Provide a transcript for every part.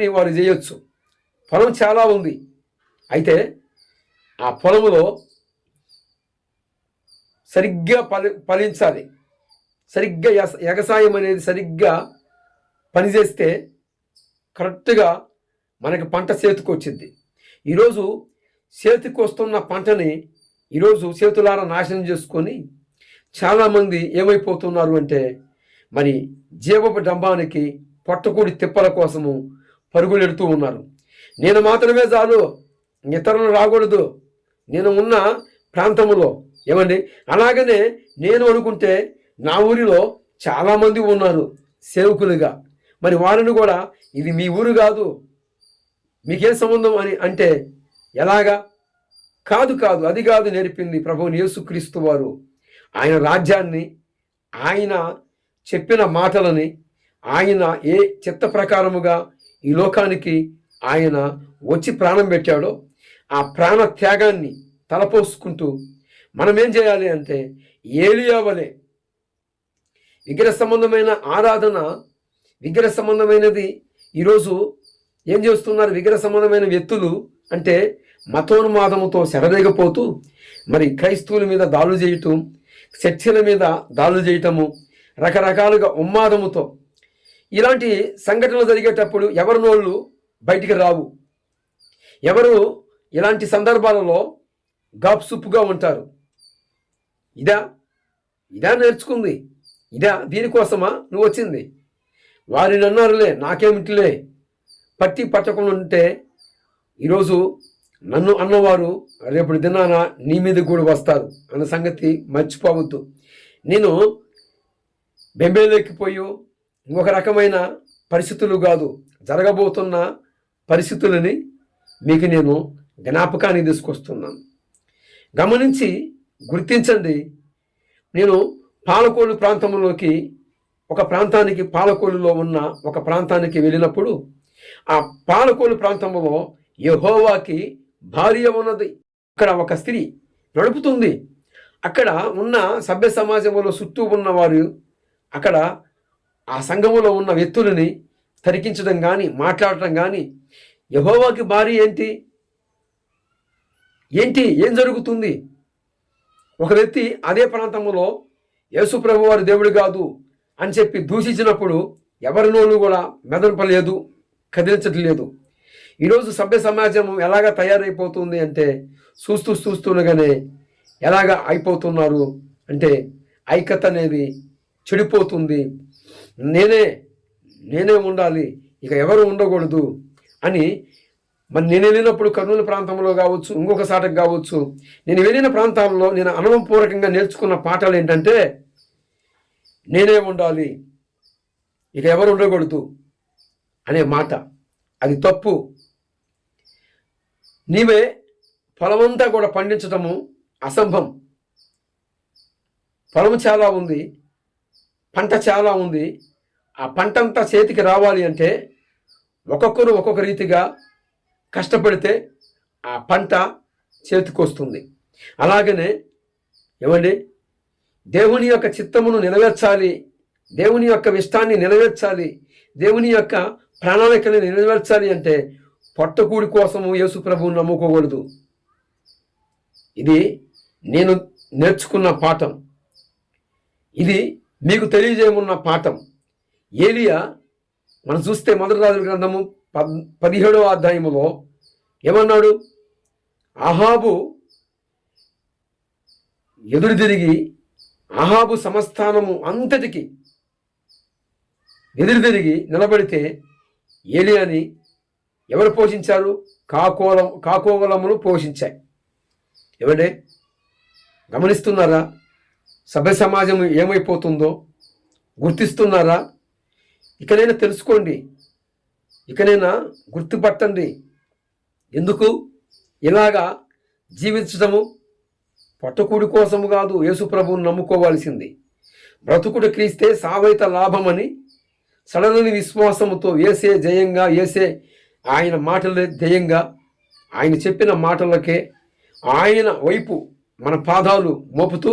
చేసుకొని వారు చేయొచ్చు. పొలం చాలా ఉంది. అయితే ఆ పొలములో సరిగ్గా ఫలి ఫలించాలి. సరిగ్గా వ్యవసాయం ఎగసాయం అనేది సరిగ్గా పనిచేస్తే కరెక్ట్గా మనకి పంట చేతికి వచ్చింది. ఈరోజు చేతికి వస్తున్న పంటని ఈరోజు చేతులారా నాశనం చేసుకొని చాలామంది ఏమైపోతున్నారు అంటే మరి జీవపు డంబానికి పొట్టకూడి తిప్పల కోసము పరుగులెడుతూ ఉన్నారు. నేను మాత్రమే చాలు ఇతరులు రాకూడదు. నేను ఉన్న ప్రాంతంలో ఏమండి? అలాగనే నేను అనుకుంటే నా ఊరిలో చాలామంది ఉన్నారు సేవకులుగా. మరి వారిని కూడా ఇది మీ ఊరు కాదు. మీకేం సంబంధం అని అంటే ఎలాగా? కాదు కాదు అది కాదు నేర్పింది ప్రభువుని యేసుక్రీస్తు వారు. ఆయన రాజ్యాన్ని ఆయన చెప్పిన మాటలని ఆయన ఏ చిత్త ప్రకారముగా ఈ లోకానికి ఆయన వచ్చి ప్రాణం పెట్టాడో ఆ ప్రాణ త్యాగాన్ని తలపోసుకుంటూ మనం ఏం చేయాలి అంటే ఏలియావలే విగ్రహ సంబంధమైన ఆరాధన విగ్రహ సంబంధమైనది ఈరోజు ఏం చేస్తున్నారు? విగ్రహ సంబంధమైన వ్యక్తులు అంటే మతోన్మాదముతో చెరలేకపోతూ మరి క్రైస్తవుల మీద దాడులు చేయటం చర్చిల మీద దాడులు చేయటము రకరకాలుగా ఉన్మాదముతో ఇలాంటి సంఘటనలు జరిగేటప్పుడు ఎవరి నోళ్ళు బయటికి రావు. ఎవరు ఇలాంటి సందర్భాలలో గాప్సుప్పుగా ఉంటారు. ఇదా ఇదా నేర్చుకుంది. ఇదా దీనికోసమా నువ్వు వచ్చింది? వారిని అన్నారులే నాకేమిటిలే? పట్టి పట్టకుండా ఉంటే ఈరోజు నన్ను అన్నవారు రేపటి దినాన నీ మీద కూడా వస్తారు అన్న సంగతి మర్చిపోవద్దు. నేను బెంబేలెక్కిపోయో ఇంకొక రకమైన పరిస్థితులు కాదు. జరగబోతున్న పరిస్థితులని మీకు నేను జ్ఞాపకాన్ని తీసుకొస్తున్నాను. గమనించి గుర్తించండి. నేను పాలకోలు ప్రాంతంలోకి ఒక ప్రాంతానికి పాలకోలులో ఉన్న ఒక ప్రాంతానికి వెళ్ళినప్పుడు ఆ పాలకోలు ప్రాంతంలో యహోవాకి భార్య ఉన్నది. అక్కడ ఒక స్త్రీ నడుపుతుంది. అక్కడ ఉన్న సభ్య సమాజంలో చుట్టూ ఉన్నవారు అక్కడ ఆ సంఘములో ఉన్న వ్యక్తులని తరికించడం కానీ మాట్లాడటం కానీ యహోవాకి భార్య ఏంటి? ఏంటి? ఏం జరుగుతుంది? ఒక వ్యక్తి అదే ప్రాంతంలో యేసు ప్రభు వారి దేవుడు కాదు అని చెప్పి దూషించినప్పుడు ఎవరినోళ్ళు కూడా మెదనపలేదు కదిలించట్లేదు. ఈరోజు సభ్య సమాజం ఎలాగ తయారైపోతుంది అంటే చూస్తూ చూస్తుండగానే ఎలాగ అయిపోతున్నారు అంటే ఐక్యత అనేది చెడిపోతుంది. నేనే నేనే ఉండాలి ఇక ఎవరు ఉండకూడదు అని మరి నేను వెళ్ళినప్పుడు కర్నూలు ప్రాంతంలో కావచ్చు ఇంకొక సాటకు కావచ్చు నేను వెళ్ళిన ప్రాంతాల్లో నేను అనుభవపూర్వకంగా నేర్చుకున్న పాఠాలు ఏంటంటే నేనే ఉండాలి ఇక ఎవరు ఉండకూడదు అనే మాట. అది తప్పు. నీవే పొలమంతా కూడా పండించటము అసంభం పొలం చాలా ఉంది. పంట చాలా ఉంది. ఆ పంట అంతా చేతికి రావాలి అంటే ఒక్కొక్కరు ఒక్కొక్క రీతిగా కష్టపడితే ఆ పంట చేతికి వస్తుంది. అలాగనే ఏమండి? దేవుని యొక్క చిత్తమును నెరవేర్చాలి. దేవుని యొక్క ఇష్టాన్ని నెరవేర్చాలి. దేవుని యొక్క ప్రణాళికని నెరవేర్చాలి అంటే పొట్టకూడి కోసము యేసు ప్రభువుని నమ్ముకోకూడదు. ఇది నేను నేర్చుకున్న పాఠం. ఇది మీకు తెలియజేయమున్న పాఠం. ఏలియా మనం చూస్తే మొదటి రాజుల గ్రంథము పద్ పదిహేడవ అధ్యాయములో ఏమన్నాడు? అహాబు ఎదురు తిరిగి అహాబు సమస్థానము అంతటికి ఎదురు తిరిగి నిలబడితే ఏలియాని ఎవరు పోషించారు? కాకోలం కాకోవలములు పోషించాయి. ఎవడే గమనిస్తున్నారా? సభ్య సమాజం ఏమైపోతుందో గుర్తిస్తున్నారా? ఇకనైనా తెలుసుకోండి. ఇకనైనా గుర్తుపట్టండి. ఎందుకు? ఇలాగా జీవించడము పట్టుకుడి కోసము కాదు యేసుప్రభువును నమ్ముకోవాల్సింది. బ్రతుకుడు క్రీస్తే సావైత లాభమని సడలని విశ్వాసముతో ఏసే జయంగా ఏసే ఆయన మాటలే ధ్యేయంగా ఆయన చెప్పిన మాటలకే ఆయన వైపు మన పాదాలు మోపుతూ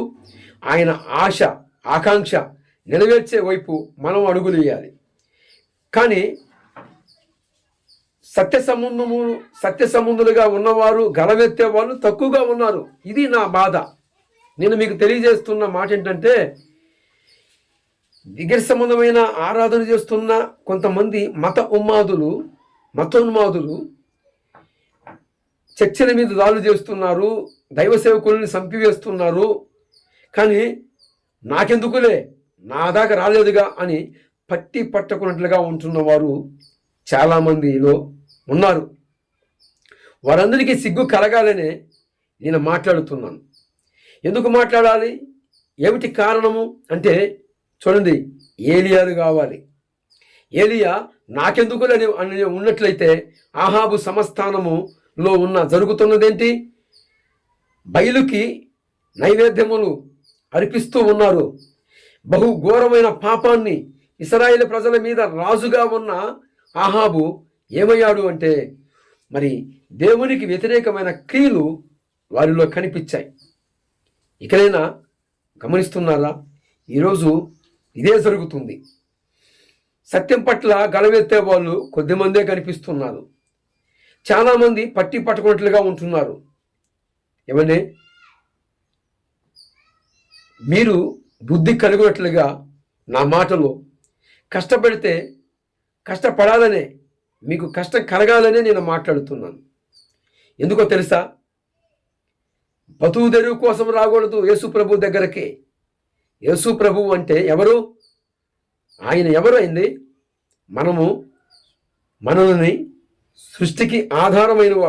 ఆయన ఆశ ఆకాంక్ష నెరవేర్చే వైపు మనం అడుగులు వేయాలి. కానీ సత్య సంబంధము సత్య సంబంధులుగా ఉన్నవారు గలవెత్తే వాళ్ళు తక్కువగా ఉన్నారు. ఇది నా బాధ. నేను మీకు తెలియజేస్తున్న మాట ఏంటంటే దగ్గర సంబంధమైన ఆరాధన చేస్తున్న కొంతమంది మత ఉన్మాదులు మతోన్మాదులు చర్చల మీద దాడులు చేస్తున్నారు దైవ సేవకుల్ని చంపివేస్తున్నారు కానీ నాకెందుకులే? నా దాకా రాలేదుగా అని పట్టి పట్టకున్నట్లుగా ఉంటున్న వారు చాలామందిలో ఉన్నారు. వారందరికీ సిగ్గు కలగాలనే నేను మాట్లాడుతున్నాను. ఎందుకు మాట్లాడాలి? ఏమిటి కారణము? అంటే చూడండి ఏలియాలు కావాలి. ఏలియా నాకెందుకులని అని ఉన్నట్లయితే ఆహాబు లో ఉన్న జరుగుతున్నదేంటి? బయలుకి నైవేద్యములు అర్పిస్తూ ఉన్నారు. బహు ఘోరమైన పాపాన్ని ఇస్రాయేల్ ప్రజల మీద రాజుగా ఉన్న ఆహాబు ఏమయ్యాడు అంటే మరి దేవునికి వ్యతిరేకమైన క్రియలు వారిలో కనిపించాయి. ఇకనైనా గమనిస్తున్నారా? ఈరోజు ఇదే జరుగుతుంది. సత్యం పట్ల గలవెత్తే వాళ్ళు కొద్దిమందే కనిపిస్తున్నారు. చాలామంది పట్టి పట్టుకున్నట్లుగా ఉంటున్నారు. ఏమండి? మీరు బుద్ధి కలిగినట్లుగా నా మాటలు కష్టపడితే కష్టపడాలనే మీకు కష్టం కలగాలనే నేను మాట్లాడుతున్నాను. ఎందుకో తెలుసా? బతువు తెరువు కోసం రాకూడదు యేసు ప్రభు దగ్గరకి. యేసు ప్రభు అంటే ఎవరు? ఆయన ఎవరు అయింది? మనము మనల్ని సృష్టికి ఆధారమైన వాడు